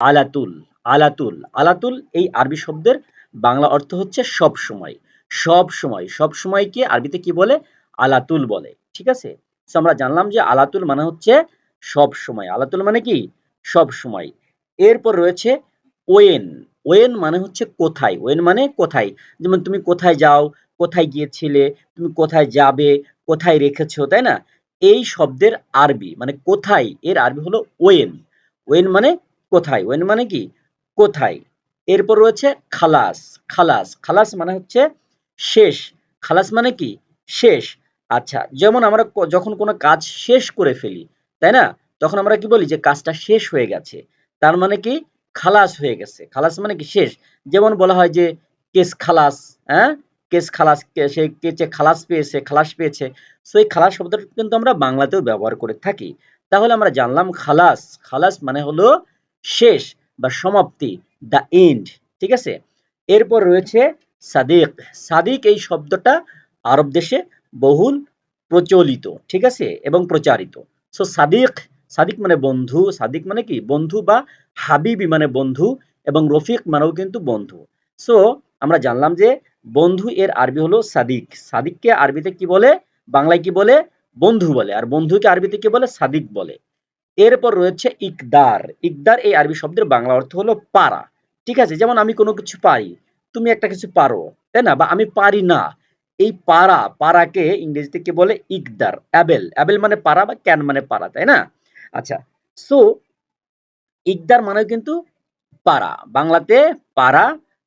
আলাতুল আলাতুল আলাতুল এই আরবি শব্দের বাংলা অর্থ হচ্ছে সব সময় সব সময়, সব সময়কে আরবিতে কি বলে? আলাতুল বলে, ঠিক আছে? আমরা জানলাম যে আলাতুল মানে হচ্ছে সব সময়, আলাতুল মানে কি? সব সময়। এরপর রয়েছে ওয়েন ওয়েন মানে হচ্ছে কোথায়, ওয়েন মানে কোথায়? যেমন তুমি কোথায় যাও, কোথায় গিয়েছিলে, তুমি কোথায় যাবে, কোথায় রেখেছো, তাই না? এই শব্দের আরবি মানে কোথায়, এর আরবি হলো ওয়েন ওয়েন মানে কোথায়? ওয়েন মানে কি? কোথায়? এরপর রয়েছে খালাস খালাস খালাস মানে হচ্ছে শেষ, খালাস মানে কি? শেষ। আচ্ছা যেমন আমরা যখন কোনো কাজ শেষ করে ফেলি, তাই না? তখন আমরা কি বলি? যে কাজটা শেষ হয়ে গেছে। তার মানে কি? খালাস হয়ে গেছে। খালাস মানে কি? শেষ। যেমন বলা হয় যে কেস খালাস হ্যাঁ? কেস খালাস সে কেচে খালাস পেয়েছে খালাস পেয়েছে। সো এই খালাস শব্দটা কিন্তু আমরা বাংলাতেও ব্যবহার করে থাকি। তাহলে আমরা জানলাম খালাস। খালাস মানে হলো শেষ বা সমাপ্তি দ্য এন্ড ঠিক আছে? এরপর রয়েছে সাদিক। সাদিক এই শব্দটা আরব দেশে বহুল প্রচলিত, ঠিক আছে? এবং প্রচারিত। সো সাদিক সাদিক মানে বন্ধু, সাদিক মানে কি? বন্ধু বা হাবিবি মানে বন্ধু এবং রফিক মানেও কিন্তু বন্ধু। সো আমরা জানলাম যে বন্ধু এর আরবি হলো সাদিক। সাদিককে আরবিতে কি বলে? বাংলায় কি বলে? বন্ধু বলে। আর বন্ধুকে আরবিতে কি বলে? সাদিক বলে। এরপর রয়েছে ইকদার। ইকদার এই আরবি শব্দের বাংলা অর্থ হলো পারা। ঠিক আছে, যেমন আমি কোনো কিছু পারি, তুমি একটা কিছু পারো, তাই না? বা আমি পারি না। এই পারা, পারাকে ইংরেজিতে কি বলে? ইকদার। অ্যাবেল। অ্যাবেল মানে পারা বা ক্যান মানে পারা, তাই না? আচ্ছা সো ইকদার মানে কিন্তু পারা। বাংলাতে পারা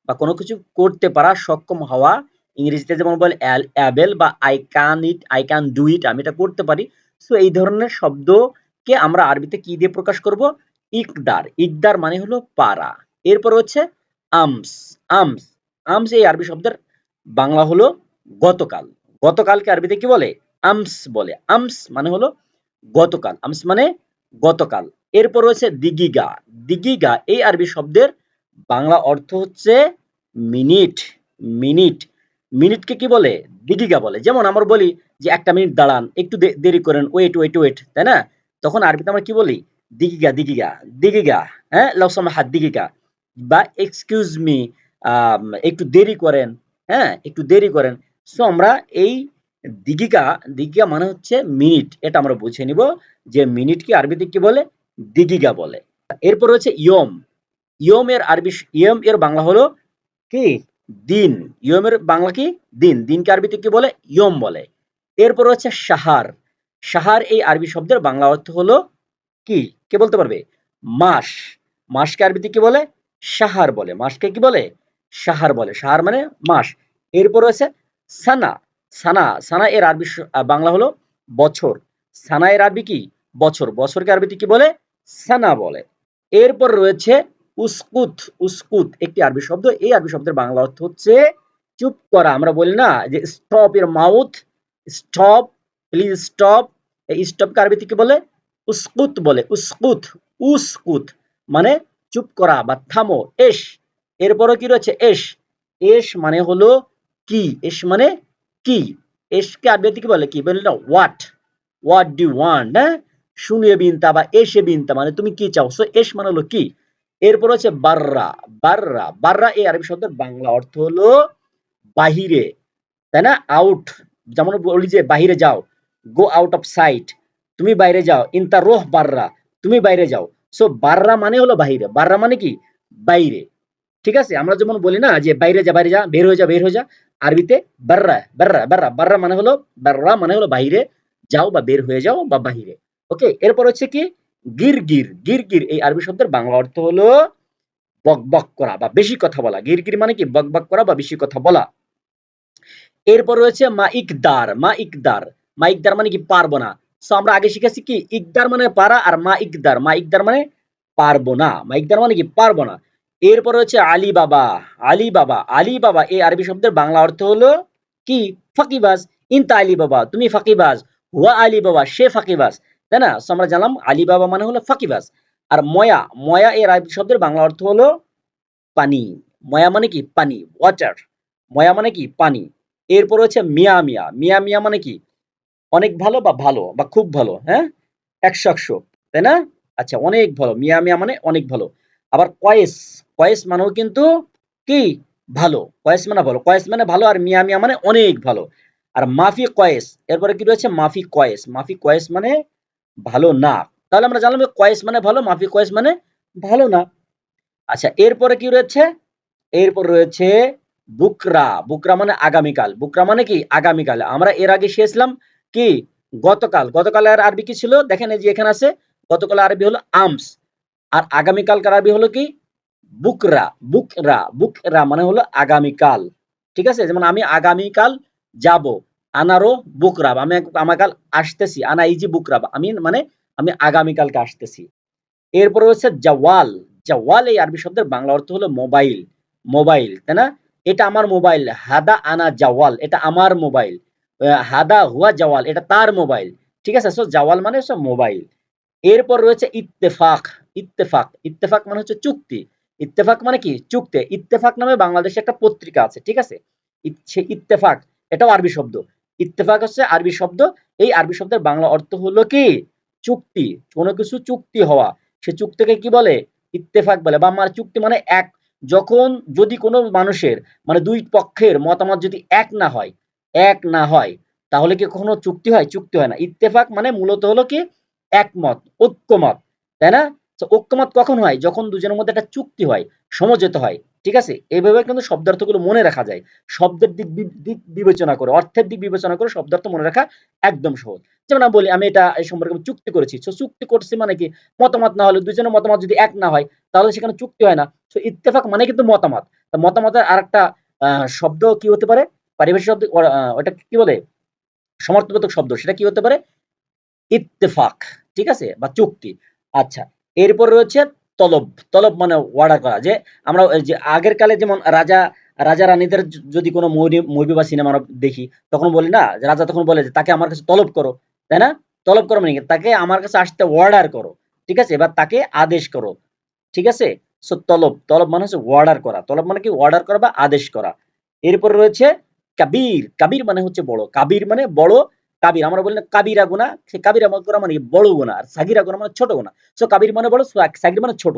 বা কোনো কিছু করতে পারা, সক্ষম হওয়া, ইংরেজিতে যেমন বলে অ্যাবেল বা I can it, I can do it, আমি এটা করতে পারি। সো এই ধরনের শব্দকে আমরা আরবিতে কি দিয়ে প্রকাশ করব? ইকদার। ইকদার মানে হলো পারা। এরপর হচ্ছে আমস। আমস। আমস এই আরবি শব্দের বাংলা হলো গতকাল। গতকালকে আরবিতে কি বলে? আমস বলে। আমস মানে হলো গতকাল। আমস মানে গতকাল। এরপর রয়েছে দিগিগা। দিগিগা এই আরবি শব্দের বাংলা অর্থ হচ্ছে মিনিট। মিনিট। মিনিটকে কি বলে? দিগিগা বলে। যেমন আমরা বলি যে একটা মিনিট দাঁড়ান, একটু দেরি করেন, ওয়েট ওয়েট ওয়েট, তাই না? তখন আরবিতে আমরা কি বলি? দিগিগা দিগিগা দিগিগা হ্যাঁ? লসম হাত দিগিগা। বা এক্সকিউজ মি একটু দেরি করেন হ্যাঁ? একটু দেরি করেন। সো আমরা এই দিগিকা দিগিকা মানে হচ্ছে মিনিট। এটা আমরা বুঝে নিব যে মিনিটকে আরবিতে কি বলে? দিগিকা বলে। এরপর রয়েছে ইয়ম। ইয়ম এর আরবি ইয়ম এর বাংলা হলো কি? দিন। ইয়ম এর বাংলা কি? দিন। দিনকে আরবিতে কি বলে? ইয়ম বলে। এরপর হচ্ছে সাহার। সাহার এই আরবি শব্দের বাংলা অর্থ হলো কি? কে বলতে পারবে? মাস। মাসকে আরবিতে কি বলে? সাহার বলে। মাসকে কি বলে? সাহার বলে। সাহার মানে মাস। এরপর রয়েছে সানা। সানা। সানা এর আরবি বাংলা হলো বছর। সানা এর আরবি কি? বছর। বছরকে আরবিতে কি বলে? সানা বলে। এরপর রয়েছে উস্কুত। উস্কুত একটি আরবি শব্দ। এই আরবি শব্দের বাংলা অর্থ হচ্ছে চুপ করা। আমরা বলি না যে স্টপ এর মাউথ স্টপ প্লিজ স্টপ এই স্টপকে আরবিতে কি বলে? উস্কুত বলে, উস্কুত উস্কুত। মানে চুপ করা বা থামো, এস। এরপরও কি রয়েছে? এস। এস মানে হলো কি? এস মানে কি? এসকে আরবিতে কি বলে? কি? বলে না হোয়াট হোয়াট ডু ওয়ান্ট হ্যাঁ? শুনিয়ে বিনতা বা এসে বিনতা মানে তুমি কি চাও? সো এস মানে হলো কি? এরপর হচ্ছে বাররা। বাররা। বাররা এই আরবি শব্দের বাংলা অর্থ হলো বাহিরে। তাই না? আউট যেমন বলি যে বাহিরে যাও। গো আউট অফ সাইট তুমি বাইরে যাও। ইনতা রোহ বাররা তুমি বাইরে যাও। সো বাররা মানে হলো বাহিরে। বাররা মানে কি? বাইরে। ঠিক আছে? আমরা যেমন বলি না যে বাইরে যা বাইরে যা, বের হয়ে যা, বের হয়ে যা, আরবিতে বাররা বাররা বাররা বাররা মানে হলো বাররা মানে হলো বাইরে যাও বা বের হয়ে যাও বা বাহিরে। ওকে এরপর হচ্ছে কি? গির গির। গির গির এই আরবি শব্দের বাংলা অর্থ হলো বক বক করা বা বেশি কথা বলা। গির গির মানে কি? বক বক করা বা বেশি কথা বলা। এরপর রয়েছে মা ইকদার। মা ইকদার। মা ইকদার মানে কি পারব না। সো আমরা আগে শিখেছি কি, ইকদার মানে পারা আর মা ইকদার। মা ইকদার মানে পারব না। মা ইকদার মানে কি পারব না। এরপর হচ্ছে আলী বাবা। আলী বাবা। আলী বাবা, এই আরবি শব্দের বাংলা অর্থ হলো কি? ফাকিবাজ। ইনতা আলী বাবা, তুমি ফাকিবাজ। হুয়া আলী বাবা, সে ফাকিবাজ। তাই না? So, আমরা জানলাম আলী বাবা মানে হলো ফাকিবাজ। আর ময়া ময়া এর আরবি শব্দের বাংলা অর্থ হলো পানি। ময়া মানে কি? পানি ওয়াটার ময়া মানে কি? পানি। এরপর হচ্ছে মিয়া মিয়া। মিয়া মিয়া মানে কি? অনেক ভালো বা ভালো, বা খুব ভালো হ্যাঁ? একশো একশো, তাই না? আচ্ছা অনেক ভালো, মিয়া মিয়া মানে অনেক ভালো। আবার কয়েস কয়েস মানেও কিন্তু কি? ভালো, কয়েস মানে ভালো, কয়েস মানে ভালো আর মিয়া মিয়া মানে অনেক ভালো। আর মাফি কয়েস, এরপরে কি রয়েছে? মাফি কয়েস মাফি কয়েস মানে ভালো না। তাহলে আমরা জানলাম কয়েস মানে ভালো, মাফি কয়েস মানে ভালো না। আচ্ছা এরপরে কি রয়েছে? এরপর রয়েছে বুকরা বুকরা মানে আগামীকাল, বুকরা মানে কি? আগামীকাল। আমরা এর আগে শিখেছিলাম কি? গতকাল। গতকালের আরবি কি ছিল? দেখেন এই যে এখানে আছে গতকাল আরবি হলো আমস। আর আগামীকালকার আরবি হলো কি? বুকরা। বুকরা। বুকরা মানে হলো আগামীকাল। ঠিক আছে? যেমন আমি আগামীকাল যাব। আনারও বুকরাব আমি আমাকাল আসতেছি। আনা ইজি বুকরাব আমি মানে আমি আগামীকালকে আসতেছি। এরপর হচ্ছে জাওয়াল। জাওয়াল এই আরবি শব্দের বাংলা অর্থ হলো মোবাইল। মোবাইল, তাই না? এটা আমার মোবাইল। হাদা আনা জাওয়াল। এটা আমার মোবাইল। হাদা হুয়া জাওয়াল, এটা তার মোবাইল। ঠিক আছে? সো জাওয়াল মানে হচ্ছে মোবাইল। এরপর রয়েছে ইত্তেফাক। ইত্তেফাক। ইত্তেফাক মানে হচ্ছে চুক্তি। ইত্তেফাক মানে কি? চুক্তি। ইত্তেফাক নামে বাংলাদেশে একটা পত্রিকা আছে, ঠিক আছে? ইত্তেফাক, এটাও আরবি শব্দ। ইত্তেফাক হচ্ছে আরবি শব্দ। এই আরবি শব্দের বাংলা অর্থ হলো কি? চুক্তি। কোনো কিছু চুক্তি হওয়া। সে চুক্তিকে কি বলে? ইত্তেফাক বলে। বা আমার চুক্তি মানে এক। যখন যদি কোনো মানুষের মানে দুই পক্ষের মতামত যদি এক না হয় এক না হয় তাহলে কি কখনো চুক্তি হয়? চুক্তি হয় না। ইত্তেফাক মানে মূলত হলো কি? একমত ঐক্যমত তাই না? ঐক্যমত কখন হয়? যখন দুজনের মধ্যে একটা চুক্তি হয় সমঝোতা হয় ঠিক আছে? এইভাবে কিন্তু শব্দার্থগুলো মনে রাখা যায়। শব্দের দিক দিক বিবেচনা করে অর্থের দিক বিবেচনা করে শব্দার্থ মনে রাখা একদম সহজ। যেমন আমি বলি আমি এটা এই সম্পর্কে চুক্তি করেছি। তো চুক্তি করছি মানে কি? মতামত না হলে দুজনের মতামত যদি এক না হয় তাহলে সেখানে চুক্তি হয় না। তো ইত্তেফাক মানে কিন্তু মতামত। মতামতের আরেকটা আহ, শব্দ কি হতে পারে? পারিভাষিক শব্দ ওটা কি বলে? সমর্থবোধক শব্দ, সেটা কি হতে পারে? ইত্তেফাক, ঠিক আছে? বা চুক্তি। আচ্ছা এরপর রয়েছে তলব। তলব মানে অর্ডার করা, যে আমরা যে আগের কালে যেমন রাজা রাজা রানীদের যদি কোনো মুভি বা সিনেমা দেখি, তখন বলি না রাজা তখন বলে যে, তাকে আমার কাছে তলব করো। তাই না? তলব করো মানে তাকে আমার কাছে আসতে অর্ডার করো, ঠিক আছে? এবার তাকে আদেশ করো, ঠিক আছে? সো তলব। তলব মানে হচ্ছে অর্ডার করা। তলব মানে কি? অর্ডার করা বা আদেশ করা। এরপর রয়েছে কাবির কাবির মানে হচ্ছে বড়। কাবির মানে বড় কাবির। আমরা বলি না কাবিরা গুণা, সে কাবিরা গুণা মানে বড় গুণা, আর সাগিরা গুণা মানে ছোট গুণা। সো কাবির মানে বড় সাগির মানে ছোট।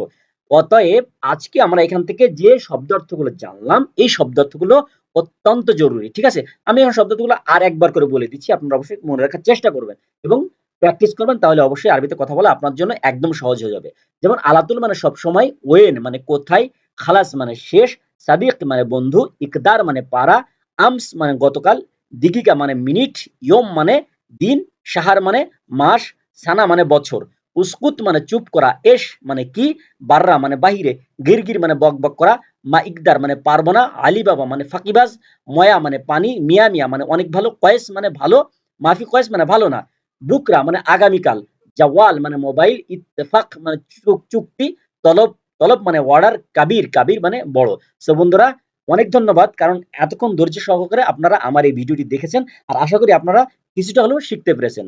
অতএব আজকে আমরা এখান থেকে যে শব্দার্থগুলো জানলাম, এই শব্দার্থগুলো অত্যন্ত জরুরি, ঠিক আছে? আমি এখন শব্দার্থগুলো আর একবার করে বলে দিচ্ছি, আপনারা অবশ্যই মনে রাখার চেষ্টা করবেন এবং প্র্যাকটিস করবেন, তাহলে অবশ্যই আরবিতে কথা বলা আপনার জন্য একদম সহজ হয়ে যাবে। যেমন, আলাতুল মানে সব সময় ওয়েন মানে কোথায়, খালাস মানে শেষ, সাদিক মানে বন্ধু, ইকদার মানে পারা আমস মানে গতকাল দিগিকা মানে মিনিট, ইয়ম মানে দিন, সাহার মানে মাস, সানা মানে বছর। উস্কুত মানে চুপ করা এশ মানে কি, বাররা মানে বাহিরে, গিরগির মানে বক বক করা, মা ইকদার মানে পারব না, আলী বাবা মানে ফাঁকিবাজ, ময়া মানে পানি, মিয়া মিয়া মানে অনেক ভালো, কয়েস মানে ভালো, মাফি কয়েস মানে ভালো না। বুকরা মানে আগামীকাল, জাওয়াল মানে মোবাইল, ইত্তেফাক মানে চুক- চুক্তি, তলব তলব মানে অর্ডার কাবির কাবির মানে বড়। সো বন্ধুরা অনেক ধন্যবাদ, কারণ এতক্ষণ ধৈর্য সহকারে আপনারা আমার এই ভিডিওটি দেখেছেন আর আশা করি আপনারা কিছুটা হলেও শিখতে পেরেছেন।